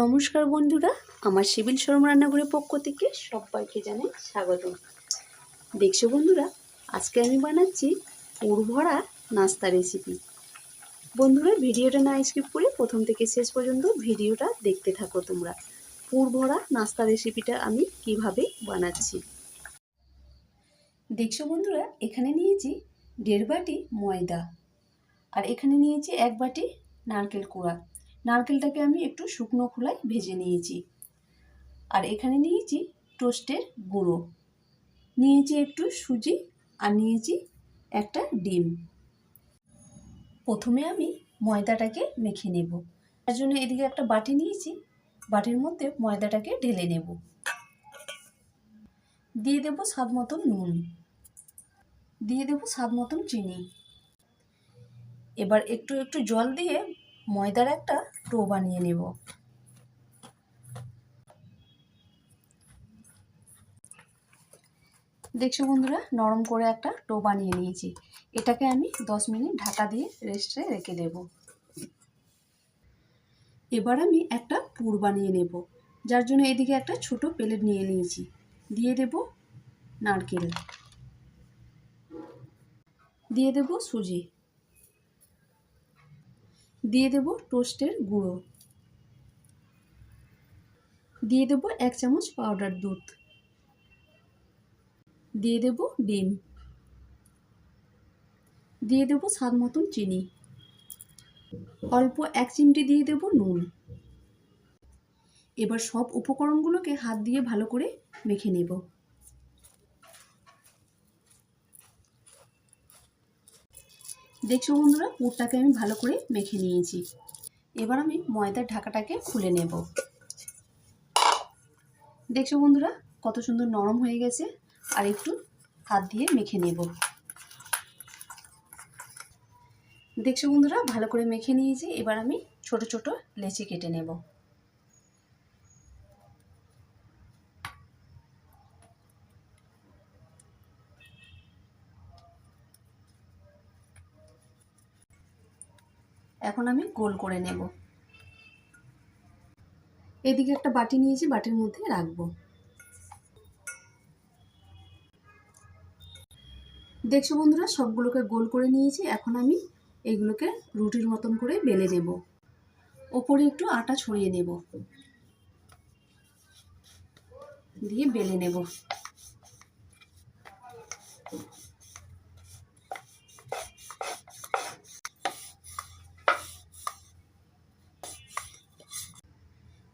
নমস্কার বন্ধুরা, আমার সিভিল শর্মা রান্নাঘরের পক্ষ থেকে সবাইকে জানাই স্বাগত দেখছ বন্ধুরা, আজকে আমি বানাচ্ছি পুরভরা নাস্তা রেসিপি বন্ধুরা, ভিডিওটা না স্কিপ করে প্রথম থেকে শেষ পর্যন্ত ভিডিওটা দেখতে থাকো তোমরা। পুরভরা নাস্তা রেসিপিটা আমি কীভাবে বানাচ্ছি। দেখছ বন্ধুরা, এখানে নিয়েছি দেড় বাটি ময়দা। আর এখানে নিয়েছি এক বাটি নারকেল কোড়া। নারকেলটাকে আমি একটু শুকনো খোলায় ভেজে নিয়েছি। আর এখানে নিয়েছি টোস্টের গুঁড়ো। নিয়েছি একটু সুজি আর নিয়েছি একটা ডিম। প্রথমে আমি ময়দাটাকে মেখে নেব। তার জন্য এদিকে একটা বাটি নিয়েছি। বাটির মধ্যে ময়দাটাকে ঢেলে নেব। দিয়ে দেব স্বাদ মতন নুন। দিয়ে দেব স্বাদ মতন চিনি। এবার একটু একটু জল দিয়ে ময়দার একটা টো বানিয়ে নেব। দেখছ বন্ধুরা, নরম করে একটা টো বানিয়ে নিয়েছি। এটাকে আমি দশ মিনিট ঢাকা দিয়ে রেস্টে রেখে দেব। এবার আমি একটা পুর বানিয়ে নেব, যার জন্য এদিকে একটা ছোট প্লেট নিয়ে নিয়েছি। দিয়ে দেব নারকেল। দিয়ে দেব সুজি। দিয়ে দেব টোস্টের গুঁড়ো। দিয়ে দেব এক চামচ পাউডার দুধ। দিয়ে দেব ডিম। দিয়ে দেব স্বাদ মতন চিনি। অল্প এক চিমটি দিয়ে দেব নুন। এবার সব উপকরণগুলোকে হাত দিয়ে ভালো করে মেখে নেব। দেখছ বন্ধুরা, পুরটাকে আমি ভালো করে মেখে নিয়েছি। এবার আমি ময়দার ঢাকাটাকে খুলে নেব। দেখছ বন্ধুরা, কত সুন্দর নরম হয়ে গেছে, আর একটু হাত দিয়ে মেখে নেব। দেখছ বন্ধুরা, ভালো করে মেখে নিয়েছি, এবার আমি ছোট ছোট লেচি কেটে নেব। এখন আমি গোল করে নেব। এদিকে একটা বাটি নিয়েছি, বাটির মধ্যে রাখব। দেখছ বন্ধুরা, সবগুলোকে গোল করে নিয়েছি, এখন আমি এগুলোকে রুটির মতন করে বেলে নেব। ওপরে একটু আটা ছড়িয়ে নেব। দিয়ে বেলে নেব।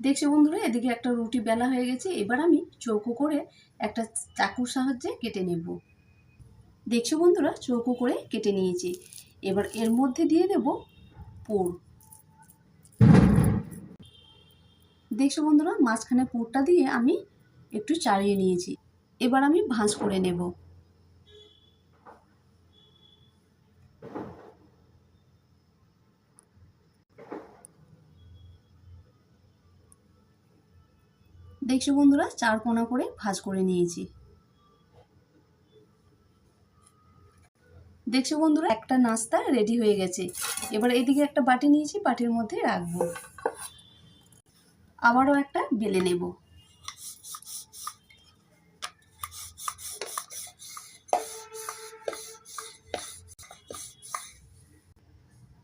দেখছ বন্ধুরা, এদিকে একটা রুটি বেলা হয়ে গেছে, এবার আমি চৌকো করে একটা চাকুর সাহায্যে কেটে নেব। দেখছ বন্ধুরা, চৌকো করে কেটে নিয়েছি। এবার এর মধ্যে দিয়ে দেব পুর। দেখছ বন্ধুরা, মাঝখানে পুরটা দিয়ে আমি একটু চাড়িয়ে নিয়েছি। এবার আমি ভাঁজ করে নেব। দেখছ বন্ধুরা, চার কোনা করে ভাজ করে নিয়েছি। দেখছ বন্ধুরা, একটা নাস্তা রেডি হয়ে গেছে। এবার এদিকে একটা বাটি নিয়েছি, বাটির মধ্যে রাখব। আবারও একটা বেলে নেব।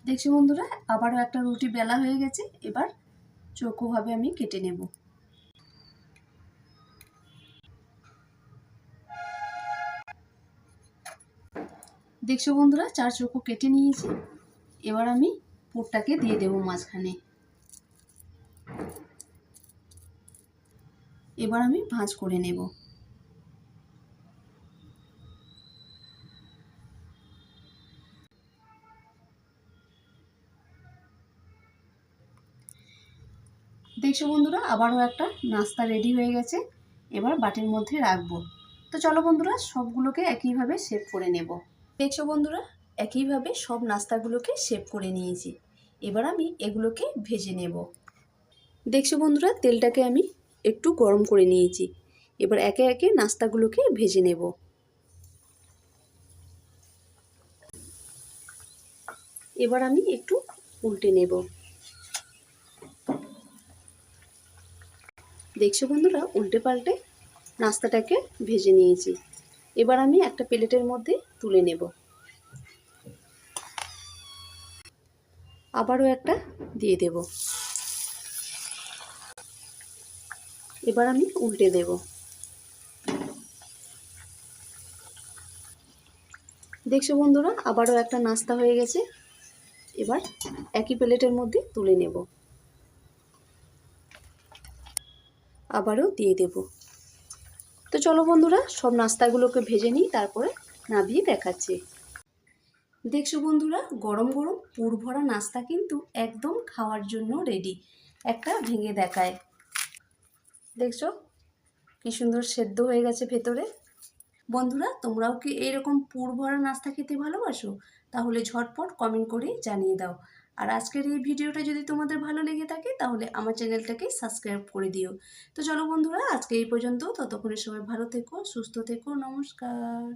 দেখছ বন্ধুরা, আবারও একটা রুটি বেলা হয়ে গেছে, এবার চৌকোভাবে আমি কেটে নেব। দেখছ বন্ধুরা, চার চৌকো কেটে নিয়েছি। এবার আমি পুরটাকে দিয়ে দেব মাঝখানে। এবার আমি ভাঁজ করে নেব। দেখছ বন্ধুরা, আবারও একটা নাস্তা রেডি হয়ে গেছে। এবার বাটির মধ্যে রাখব। তো চলো বন্ধুরা, সবগুলোকে একইভাবে সেভ করে নেব। দেখছ বন্ধুরা? একইভাবে সব নাস্তাগুলোকে সেভ করে নিয়েছি। এবার আমি এগুলোকে ভেজে নেব। দেখছ বন্ধুরা? তেলটাকে আমি একটু গরম করে নিয়েছি। এবার একে একে নাস্তাগুলোকে ভেজে নেব। এবার আমি একটু উল্টে নেব। দেখছ বন্ধুরা? উল্টে পাল্টে নাস্তাটাকে ভেজে নিয়েছি। এবার আমি একটা প্লেটের মধ্যে তুলে নেব। আবারও একটা দিয়ে দেব। এবার আমি উল্টে দেব। দেখছ বন্ধুরা, আবারও একটা নাস্তা হয়ে গেছে। এবার একই প্লেটের মধ্যে তুলে নেব। আবারও দিয়ে দেব। তো চলো বন্ধুরা, সব নাস্তাগুলোকে ভেজে নিই, তারপরে নাবিয়ে দেখাচ্ছি। দেখছ বন্ধুরা, গরম গরম পুর ভরা নাস্তা কিন্তু একদম খাওয়ার জন্য রেডি একটা ভেঙে দেখায়। দেখছ, কি সুন্দর সেদ্ধ হয়ে গেছে ভেতরে। বন্ধুরা, তোমরাও কি এইরকম পুর ভরা নাস্তা খেতে ভালোবাসো? তাহলে ঝটপট কমেন্ট করে জানিয়ে দাও। আর আজকের এই ভিডিওটা যদি তোমাদের ভালো লেগে থাকে, তাহলে আমার চ্যানেলটাকে সাবস্ক্রাইব করে দিও। তো চলো বন্ধুরা, আজকে এই পর্যন্ত। ততক্ষণে সময় ভালো থেকো, সুস্থ থেকো, নমস্কার।